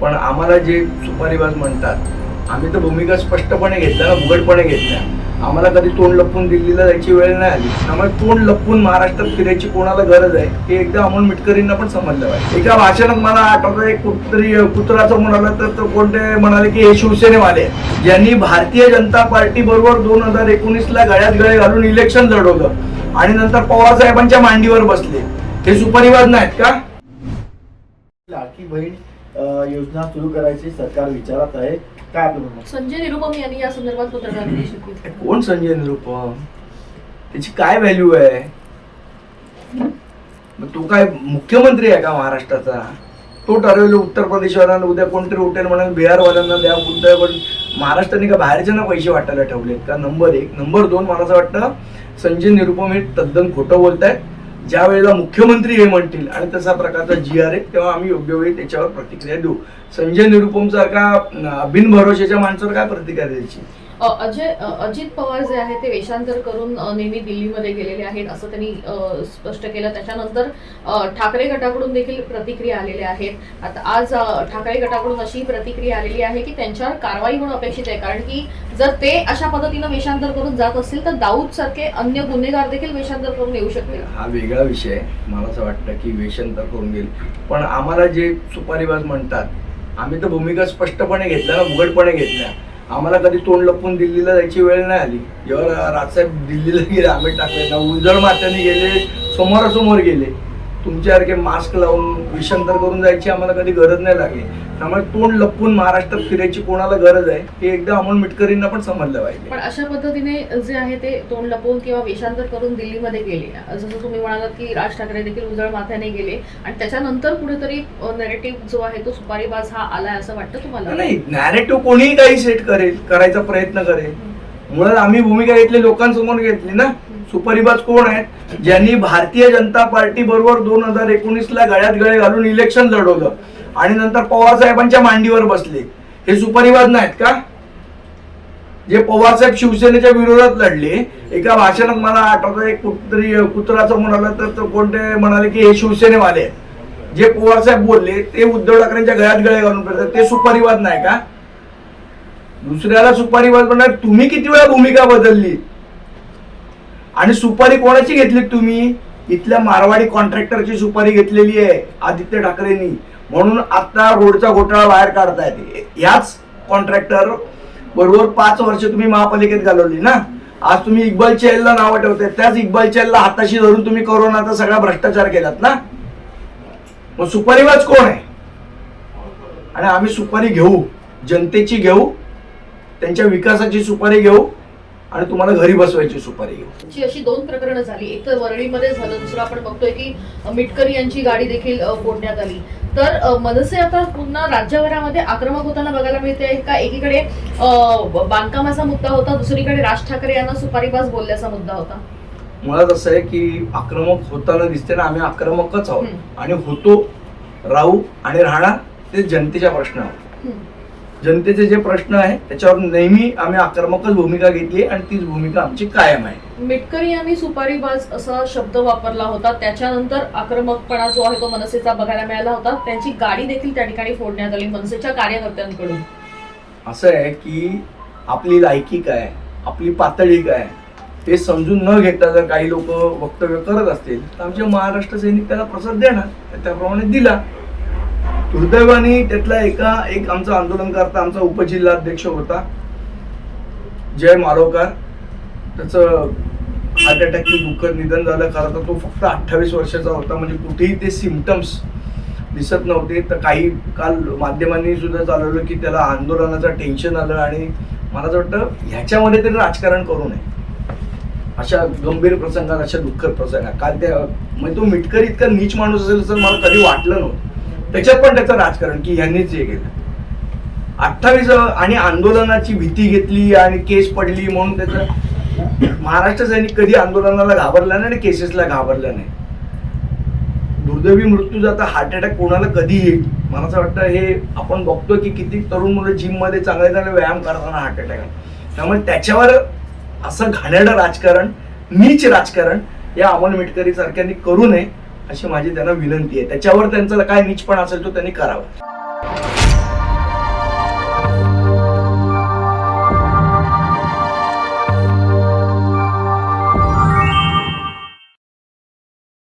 पण आम्हाला जे सुपारीबाज म्हणतात आम्ही तर भूमिका स्पष्टपणे घेतल्या उघडपणे घेतल्या. आम्हाला कधी तोंड लपवून दिल्लीला जायची वेळ नाही आली. त्यामुळे तोंड लपवून महाराष्ट्रात फिरायची कोणाला गरज आहे हे एकदा अमोल मिटकरींना पण समजलं पाहिजे. एका भाषणात मला आठवतं एक कुठतरी कुत्राचं म्हणाला तर कोणते म्हणाले की हे शिवसेनेवाले ज्यांनी भारतीय जनता पार्टी बरोबर दोन हजार एकोणीस ला गळ्यात गळे घालून इलेक्शन लढवलं. आणि नंतर पवार साहेबांच्या मांडीवर बसले. हे सुपरिवाद नाहीत का? लाडकी बहीण योजना सुरू करायची सरकार विचारात आहे. काय आपलं म्हणणं? संजय निरुपम यांनी या संदर्भात पत्रकार परिषद घेतली. कोण संजय निरुपम? त्याची काय व्हॅल्यू आहे? मग तो काय मुख्यमंत्री आहे का महाराष्ट्राचा? तो ठरवेल उत्तर प्रदेशवाल्यांना उद्या कोणतरी उठेल म्हणून बिहारवाल्यांना द्या उद्या पण महाराष्ट्राने का बाहेरच्यांना पैसे वाटायला ठेवलेत? का नंबर एक? नंबर दोन मला असं वाटतं संजय निरुपम हे तद्दन खोटं बोलतायत. ज्या वेळेला मुख्यमंत्री हे म्हणतील आणि तसा प्रकारचा जी आर आहे तेव्हा आम्ही योग्य वेळी त्याच्यावर प्रतिक्रिया देऊ. संजय निरुपम सारखा बिनभरोशाच्या माणसावर काय प्रतिक्रिया द्यायची? अजय अजित पवार जे आहे ते वेषांतर करून नेहमी दिल्लीमध्ये गेलेले आहेत असं त्यांनी स्पष्ट केलं. त्याच्यानंतर ठाकरे गटाकडून देखील प्रतिक्रिया आलेल्या आहेत. आता आज ठाकरे गटाकडून अशी प्रतिक्रिया आलेली आहे की त्यांच्यावर कारवाई होणं अपेक्षित आहे. कारण की जर ते अशा पद्धतीनं वेषांतर करून जात असतील तर दाऊद सारखे अन्य गुन्हेगार देखील वेषांतर करून येऊ शकतील. हा वेगळा विषय आहे. मला असं वाटतं की वेषांतर करून घेईल पण आम्हाला जे सुपारीबाज म्हणतात आम्ही तर भूमिका स्पष्टपणे घेतल्या ना उघडपणे घेतल्या. आम्हाला कधी तोंड लपवून दिल्लीला जायची वेळ नाही आली. जेव्हा राजसाहेब दिल्लीला गेले आम्ही टाकले ना उजळ मात्याने गेले समोरासमोर गेले. तुमच्यासारखे मास्क लावून विषंतर करून जायची आम्हाला कधी गरज नाही लागली. त्यामुळे तोंड लपवून महाराष्ट्रात फिरायची कोणाला गरज आहे हे एकदा अमोल मिटकरींना पण समजलं पाहिजे. पण अशा पद्धतीने जे आहे ते तोंड लपवून किंवा वेषांतर करून दिल्लीमध्ये गेले. जसं तुम्ही म्हणालात की राज ठाकरे देखील उजळ माथ्याने गेले आणि त्याच्यानंतर कुठेतरी नेरेटिव्ह जो आहे तो सुपारीबाज हा आलाय असं वाटतं तुम्हाला? नाही नॅरेटिव्ह कोणीही काही सेट करेल करायचा प्रयत्न करेल. मुळात आम्ही भूमिका घेतली लोकांसमोर घेतली ना. सुपरिबाज कोण आहेत? ज्यांनी भारतीय जनता पार्टी बरोबर दोन हजार एकोणीस ला गळ्यात गळे घालून इलेक्शन लढवलं. आणि नंतर पवार साहेबांच्या मांडीवर बसले. हे सुपरिवाद नाहीत का? जे पवार साहेब शिवसेनेच्या विरोधात लढले एका भाषणात मला आठवतं एक कुत्री कुत्राचं म्हणाला तर कोणते म्हणाले की हे शिवसेनेवाले जे पवारसाहेब बोलले ते उद्धव ठाकरेंच्या गळ्यात गळे घालून फिरतात. ते सुपरिवाद नाही का? दुसऱ्याला सुपरिवाद म्हणणार तुम्ही किती वेळा भूमिका बदलली? आणि सुपारी कोणाची घेतली तुम्ही? इथल्या मारवाडी कॉन्ट्रॅक्टरची सुपारी घेतलेली आहे आदित्य ठाकरेंनी. म्हणून आता रोडचा घोटाळा बाहेर काढतायत. याच कॉन्ट्रॅक्टर बरोबर पाच वर्ष तुम्ही महापालिकेत घालवली ना? आज तुम्ही इक्बाल चहलला नावं ठेवताय त्याच इक्बाल चहलला हाताशी धरून तुम्ही करोनाचा सगळा भ्रष्टाचार केलात ना? मग सुपारीबाज कोण आहे? आणि आम्ही सुपारी घेऊ जनतेची घेऊ त्यांच्या विकासाची सुपारी घेऊ आणि तुम्हाला घरी बसवायची सुपारी घेऊ ची अशी दोन प्रकरणं झाली. एक तर वरळीमध्ये झालं दुसरं आपण बघतोय की मिटकरी यांची गाडी देखील फोडण्यात आली. तर मनसे आता पुन्हा राज्यभरामध्ये आक्रमक होताना बघायला मिळते का? एकीकडे बांधकामाचा मुद्दा होता दुसरीकडे राज ठाकरे यांना सुपारीबाज बोलल्याचा मुद्दा होता. मुळात असं आहे की आक्रमक होताना दिसते ना आम्ही आक्रमकच आहोत. आणि होतो राहू आणि राहणार ते जनतेच्या प्रश्नावर. जनतेचे जे प्रश्न आहे त्याच्यावर नेहमी आम्ही आक्रमकच भूमिका घेतली आणि तीच भूमिका आमची कायम आहे. मिटकरी यांनी सुपारीबाज असा शब्द वापरला होता. त्याच्यानंतर आक्रमकपणा जो आहे तो मनसेचा बघायला मिळाला होता. त्यांची गाडी देखील त्या ठिकाणी फोडण्यात आली मनसेच्या कार्यकर्त्यांकडून. असं आहे की आपली लायकी काय आपली पातळी काय हे समजून न घेता जर काही लोक वक्तव्य करत असतील तर आमचे महाराष्ट्र सैनिक त्याला प्रसाद देणार. त्याप्रमाणे दिला. दुर्दैवाने त्यातला एका एक आमचा आंदोलन करता आमचा उपजिल्हाध्यक्ष होता. जय मालोकार त्याचं हार्ट अटॅकचे दुःखद निधन झालं. खरं तर तो फक्त अठ्ठावीस वर्षाचा होता. म्हणजे कुठेही ते सिमटम्स दिसत नव्हते. तर काही काल माध्यमांनी सुद्धा चालवलं की त्याला आंदोलनाचं टेन्शन आलं आणि मला असं वाटतं ह्याच्यामध्ये तरी राजकारण करू नये. अशा गंभीर प्रसंगात अशा दुःखद प्रसंगात. काल त्या म्हणजे तो मिटकरी इतका नीच माणूस असेल तर मला कधी वाटलं नव्हतं. त्याच्यात पण त्याचं राजकारण की यांनीच हे केलं. अठ्ठावीस आणि आंदोलनाची भीती घेतली आणि केस पडली म्हणून त्याचं महाराष्ट्र सैनिक कधी आंदोलनाला घाबरला नाही आणि केसेसला घाबरला नाही. दुर्दैवी मृत्यू जाता हार्ट अटॅक कोणाला कधी येईल? मला असं वाटतं हे आपण बघतो की किती तरुण मुलं जिममध्ये चांगले चांगले व्यायाम करताना हार्ट अटॅक त्यामुळे त्याच्यावर असं घाणेरडं राजकारण नीच राजकारण या अमोल मिटकरी सारख्यांनी करू नये. अशी माझी त्यांना विनंती आहे. त्याच्यावर त्यांचा काय निचपण असेल तो त्यांनी करावा.